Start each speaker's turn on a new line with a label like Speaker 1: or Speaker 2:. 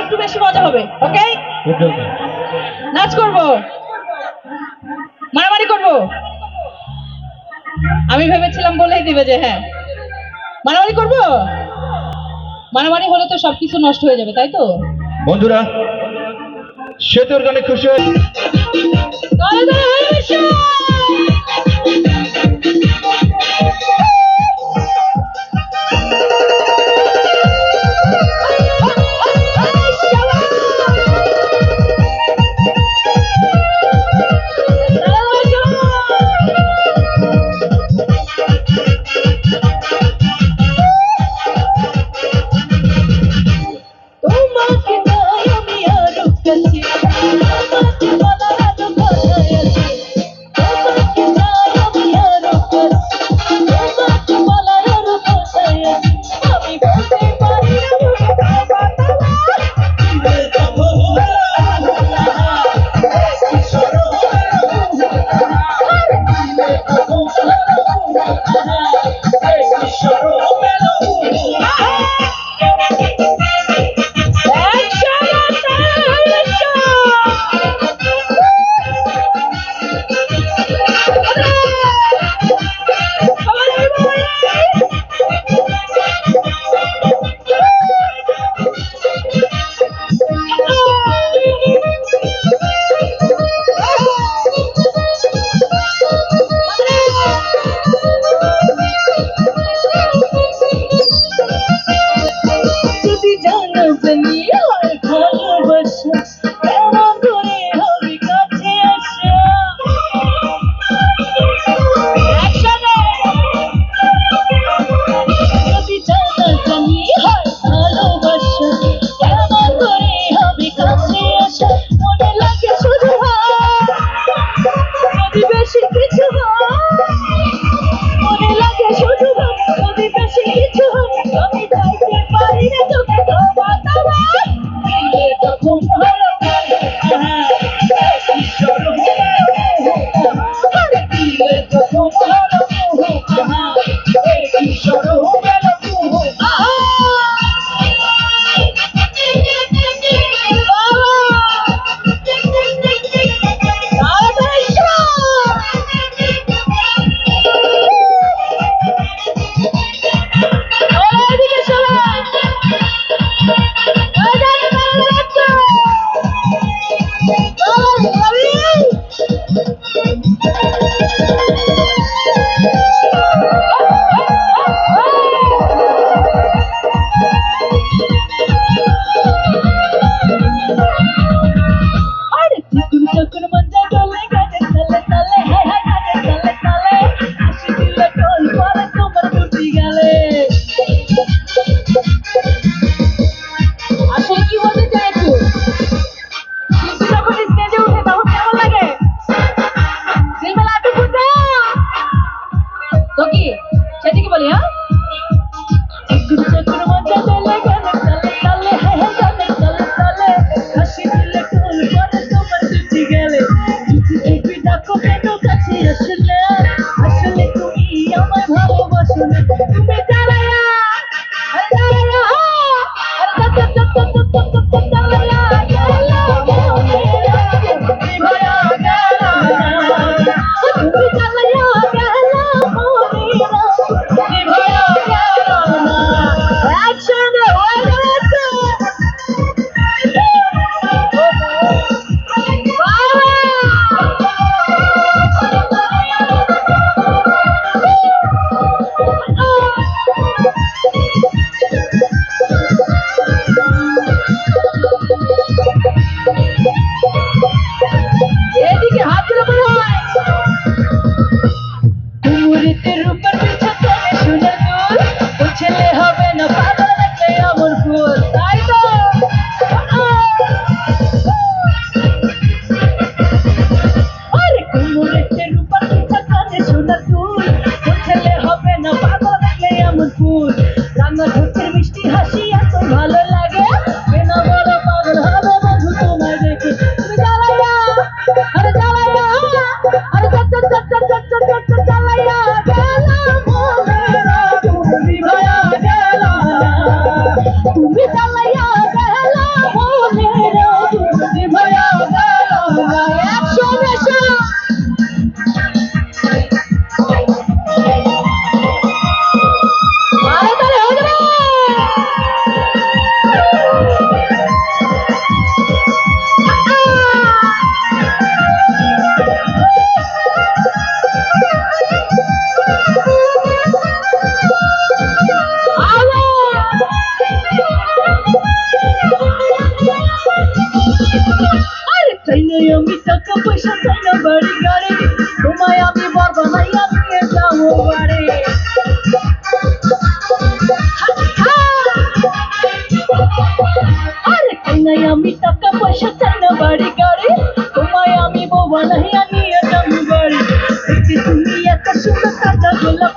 Speaker 1: একটু বেশি মজা হবে ওকে নাচ করব। মারামারি করব। আমি ভেবেছিলাম বলেই দিবে যে হ্যাঁ। মারামারি করব? মারামারি হলে তো সবকিছু নষ্ট হয়ে যাবে তাই তো?
Speaker 2: বন্ধুরা সে তোর গানে খুশি হয়ে
Speaker 1: Música চাই না আমি টাকা পয়সা চাই না বাড়ি গাড়ি। তোমায় আমি বর বানাইয়া
Speaker 2: নিয়ে যাব বাড়ি। আমি টাকা পয়সা চাই না বাড়ি গাড়ি। তোমায় আমি বউ বানাইয়া নিয়ে যাব বাড়ি। তুমি এত সুন্দর কাঁচা গোলাপ